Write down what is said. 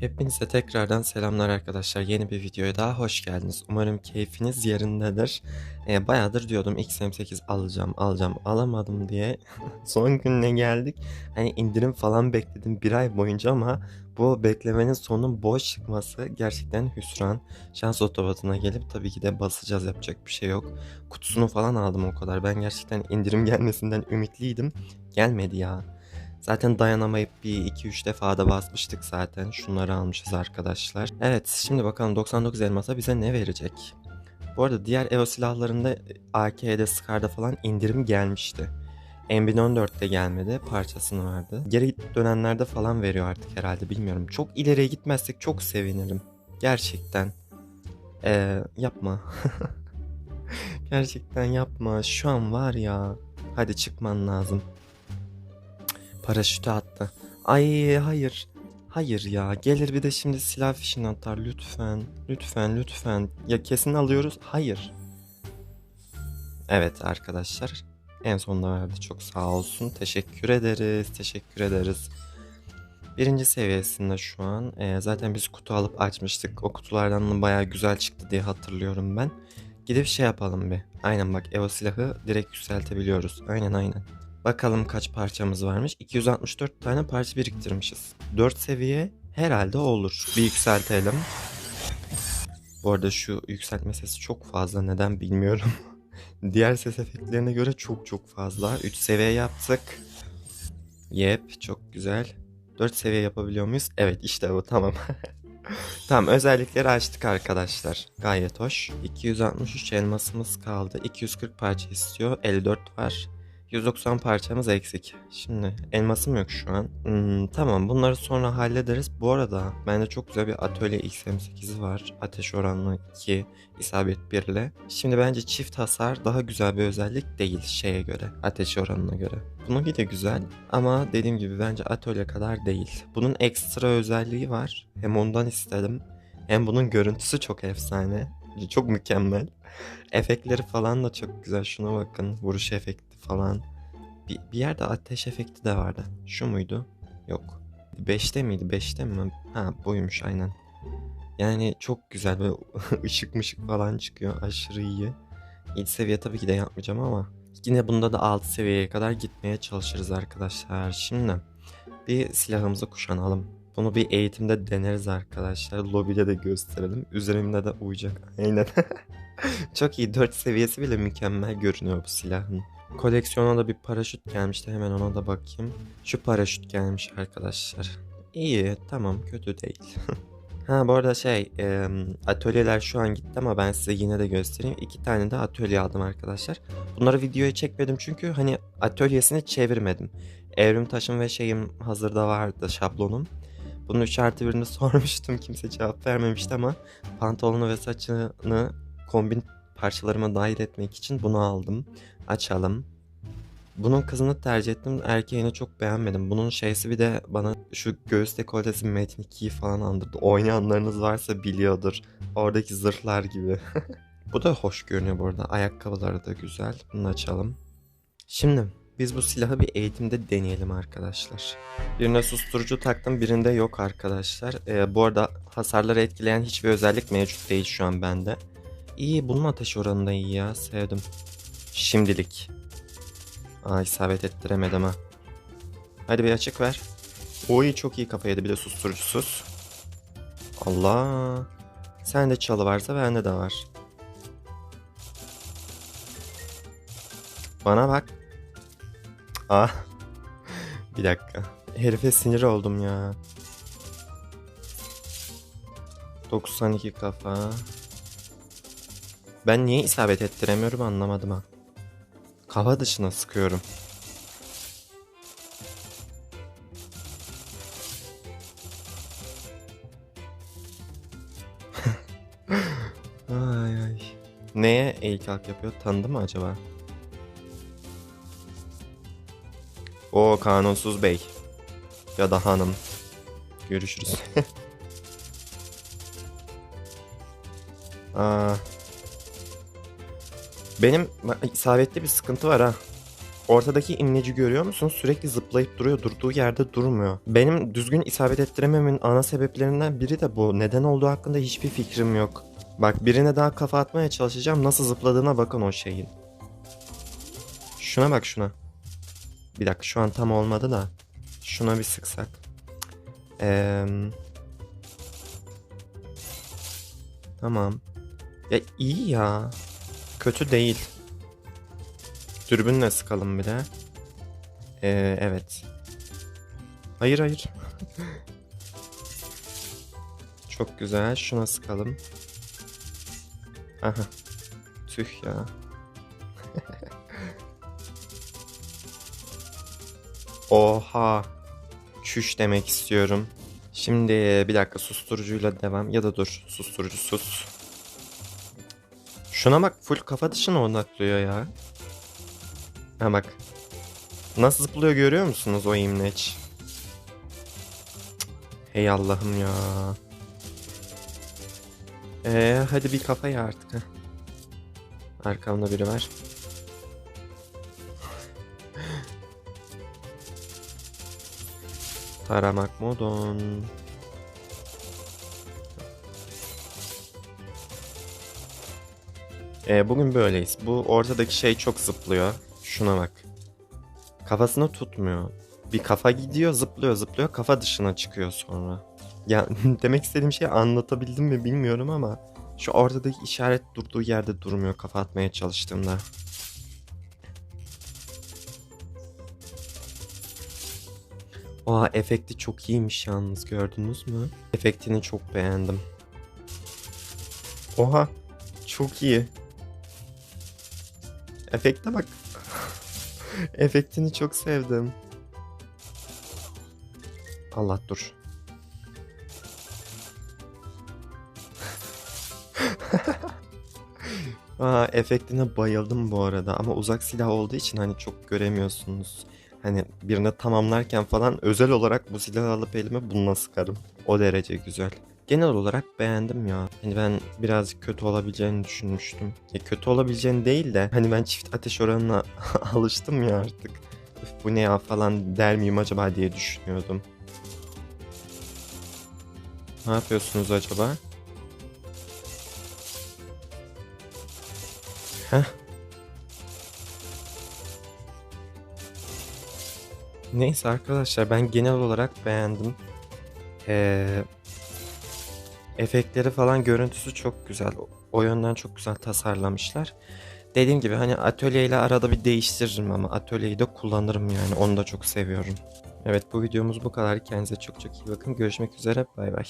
Hepinize tekrardan selamlar arkadaşlar. Yeni bir videoya daha hoş geldiniz. Umarım keyfiniz yerindedir. Ee, bayağıdır diyordum XM8 alacağım, alacağım, alamadım diye. Son gününe geldik. Hani indirim falan bekledim bir ay boyunca ama bu beklemenin sonu boş çıkması gerçekten hüsran. Şans otobatına gelip tabii ki de basacağız yapacak bir şey yok. Kutusunu falan aldım o kadar. Ben gerçekten indirim gelmesinden ümitliydim. Gelmedi ya. Zaten dayanamayıp bir 2-3 defa da basmıştık zaten. Şunları almışız arkadaşlar. Evet şimdi bakalım 99 elmasa bize ne verecek? Bu arada diğer EVO silahlarında AK'de, Scar'da falan indirim gelmişti. M1014'te gelmedi. Parçasını verdi. Geri dönenlerde falan veriyor artık herhalde bilmiyorum. Çok ileriye gitmezsek çok sevinirim. Gerçekten. Ee, yapma. Gerçekten yapma. Şu an var ya. Hadi çıkman lazım. Paraşütü attı. Ay hayır. Hayır ya. Gelir bir de şimdi silah fişini atar. Lütfen. Lütfen lütfen. Ya kesin alıyoruz. Hayır. Evet arkadaşlar. En sonunda verdi. Çok sağ olsun. Teşekkür ederiz. Teşekkür ederiz. Birinci seviyesinde şu an. Ee, zaten biz kutu alıp açmıştık. O kutulardan da bayağı güzel çıktı diye hatırlıyorum ben. Gidip şey yapalım bir. Aynen bak Evo silahı direkt yükseltebiliyoruz. Aynen aynen. Bakalım kaç parçamız varmış. 264 tane parça biriktirmişiz. 4 seviye herhalde olur. Bir yükseltelim. Bu arada şu yükseltme sesi çok fazla. Neden bilmiyorum. Diğer ses efektlerine göre çok çok fazla. 3 seviye yaptık. Yep çok güzel. 4 seviye yapabiliyor muyuz? Evet işte bu tamam. tamam özellikleri açtık arkadaşlar. Gayet hoş. 263 elmasımız kaldı. 240 parça istiyor. 54 var. 190 parçamız eksik. Şimdi elmasım yok şu an. Hmm, tamam bunları sonra hallederiz. Bu arada bende çok güzel bir atölye XM8 var. Ateş oranlı 2, isabet 1 ile. Şimdi bence çift hasar daha güzel bir özellik değil şeye göre. Ateş oranına göre. Bununki de güzel ama dediğim gibi bence atölye kadar değil. Bunun ekstra özelliği var. Hem ondan istedim. Hem bunun görüntüsü çok efsane. Çok mükemmel. Efektleri falan da çok güzel. Şuna bakın. Vuruş efekti falan. Bir, bir yerde ateş efekti de vardı. Şu muydu? Yok. 5'te miydi? 5'te mi? Ha buymuş aynen. Yani çok güzel böyle ışık mışık falan çıkıyor. Aşırı iyi. İlk seviye tabii ki de yapmayacağım ama yine bunda da alt seviyeye kadar gitmeye çalışırız arkadaşlar. Şimdi bir silahımızı kuşanalım. Bunu bir eğitimde deneriz arkadaşlar. Lobide de gösterelim. Üzerimde de uyacak. Aynen. Çok iyi. 4 seviyesi bile mükemmel görünüyor bu silahın. Koleksiyona da bir paraşüt gelmişti. Hemen ona da bakayım. Şu paraşüt gelmiş arkadaşlar. İyi. Tamam. Kötü değil. ha bu arada şey e, atölyeler şu an gitti ama ben size yine de göstereyim. İki tane de atölye aldım arkadaşlar. Bunları videoya çekmedim çünkü hani atölyesini çevirmedim. Evrim taşım ve şeyim hazırda vardı şablonum. Bunun 3 artı birini sormuştum. Kimse cevap vermemişti ama pantolonu ve saçını kombin parçalarıma dahil etmek için bunu aldım. Açalım. Bunun kızını tercih ettim. Erkeğini çok beğenmedim. Bunun şeysi bir de bana şu göğüs dekoltesi Metin 2'yi falan andırdı. Oynayanlarınız varsa biliyordur. Oradaki zırhlar gibi. bu da hoş görünüyor bu arada. Ayakkabıları da güzel. Bunu açalım. Şimdi biz bu silahı bir eğitimde deneyelim arkadaşlar. Birine susturucu taktım birinde yok arkadaşlar. Ee, bu arada hasarları etkileyen hiçbir özellik mevcut değil şu an bende. İyi bunun ateş oranı da iyi ya sevdim. Şimdilik. Aa isabet ettiremedim ha. Hadi bir açık ver. Oy çok iyi kafa yedi bir de susturucusuz. Allah. Sende çalı varsa bende de var. Bana bak. Ah. Bir dakika. Herife sinir oldum ya. 92 kafa. Ben niye isabet ettiremiyorum anlamadım ha. Kafa dışına sıkıyorum. ay ay. Neye eğik kalk yapıyor? Tanıdı mı acaba? O kanunsuz bey. Ya da hanım. Görüşürüz. Aa. Benim isabetli bir sıkıntı var ha. Ortadaki imleci görüyor musun? Sürekli zıplayıp duruyor. Durduğu yerde durmuyor. Benim düzgün isabet ettirememin ana sebeplerinden biri de bu. Neden olduğu hakkında hiçbir fikrim yok. Bak birine daha kafa atmaya çalışacağım. Nasıl zıpladığına bakın o şeyin. Şuna bak şuna. Bir dakika şu an tam olmadı da. Şuna bir sıksak. Eee... Tamam. Ya iyi ya. Kötü değil. Dürbünle sıkalım bir de. Ee, evet. Hayır hayır. Çok güzel. Şuna sıkalım. Aha. Tüh ya. Oha. Çüş demek istiyorum. Şimdi bir dakika susturucuyla devam. Ya da dur. Susturucu sus. Şuna bak full kafa dışına odaklıyor ya. Ha bak. Nasıl zıplıyor görüyor musunuz o imleç? Hey Allah'ım ya. Ee, hadi bir kafaya artık. Heh. Arkamda biri var. Taramak modon. Ee, bugün böyleyiz. Bu ortadaki şey çok zıplıyor. Şuna bak. Kafasını tutmuyor. Bir kafa gidiyor, zıplıyor, zıplıyor. Kafa dışına çıkıyor sonra. Ya demek istediğim şeyi anlatabildim mi bilmiyorum ama şu ortadaki işaret durduğu yerde durmuyor kafa atmaya çalıştığımda. Oha efekti çok iyiymiş yalnız gördünüz mü? Efektini çok beğendim. Oha çok iyi. Efekte bak. Efektini çok sevdim. Allah dur. Aa, efektine bayıldım bu arada ama uzak silah olduğu için hani çok göremiyorsunuz. Hani birini tamamlarken falan özel olarak bu silahı alıp elime bununla sıkarım. O derece güzel. Genel olarak beğendim ya. Hani ben birazcık kötü olabileceğini düşünmüştüm. Ya kötü olabileceğini değil de hani ben çift ateş oranına alıştım ya artık. Üf, bu ne ya falan der miyim acaba diye düşünüyordum. Ne yapıyorsunuz acaba? Heh. Neyse arkadaşlar ben genel olarak beğendim. Ee, efektleri falan görüntüsü çok güzel. O- yönden çok güzel tasarlamışlar. Dediğim gibi hani atölyeyle arada bir değiştiririm ama atölyeyi de kullanırım yani. Onu da çok seviyorum. Evet bu videomuz bu kadar. Kendinize çok çok iyi bakın. Görüşmek üzere. Bay bay.